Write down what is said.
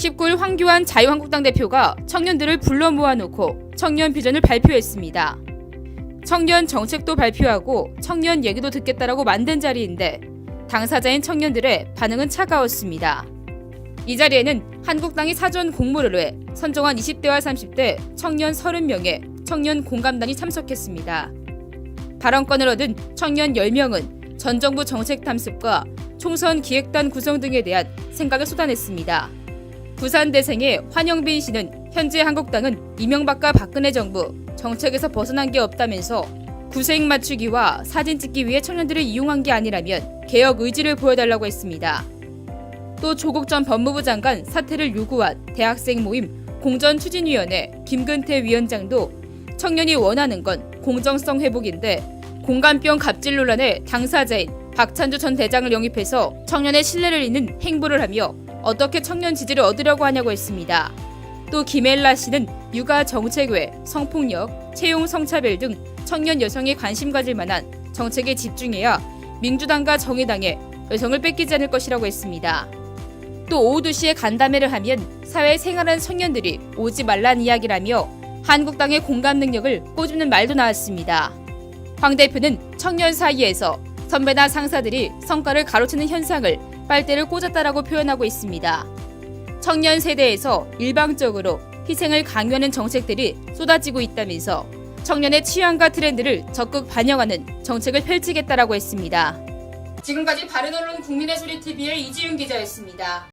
19일 황교안 자유한국당 대표가 청년들을 불러 모아놓고 청년 비전을 발표했습니다. 청년 정책도 발표하고 청년 얘기도 듣겠다라고 만든 자리인데 당사자인 청년들의 반응은 차가웠습니다. 이 자리에는 한국당이 사전 공모를 해 선정한 20대와 30대 청년 30명의 청년 공감단이 참석했습니다. 발언권을 얻은 청년 10명은 전 정부 정책 탐습과 총선 기획단 구성 등에 대한 생각을 쏟아냈습니다. 부산 대생의 환영빈 씨는 현재 한국당은 이명박과 박근혜 정부 정책에서 벗어난 게 없다면서 구색 맞추기와 사진 찍기 위해 청년들을 이용한 게 아니라면 개혁 의지를 보여달라고 했습니다. 또 조국 전 법무부 장관 사퇴를 요구한 대학생 모임 공전추진위원회 김근태 위원장도 청년이 원하는 건 공정성 회복인데 공감병 갑질 논란의 당사자인 박찬주 전 대장을 영입해서 청년의 신뢰를 잇는 행보를 하며 어떻게 청년 지지를 얻으려고 하냐고 했습니다. 또 김엘라 씨는 육아 정책 외 성폭력, 채용 성차별 등 청년 여성이 관심 가질 만한 정책에 집중해야 민주당과 정의당에 여성을 뺏기지 않을 것이라고 했습니다. 또 오후 2시에 간담회를 하면 사회에 생활하는 청년들이 오지 말란 이야기라며 한국당의 공감 능력을 꼬집는 말도 나왔습니다. 황 대표는 청년 사이에서 선배나 상사들이 성과를 가로채는 현상을 빨대를 꽂았다라고 표현하고 있습니다. 청년 세대에서 일방적으로 희생을 강요하는 정책들이 쏟아지고 있다면서 청년의 취향과 트렌드를 적극 반영하는 정책을 펼치겠다라고 했습니다. 지금까지 바른언론 국민의 소리 TV의 이지윤 기자였습니다.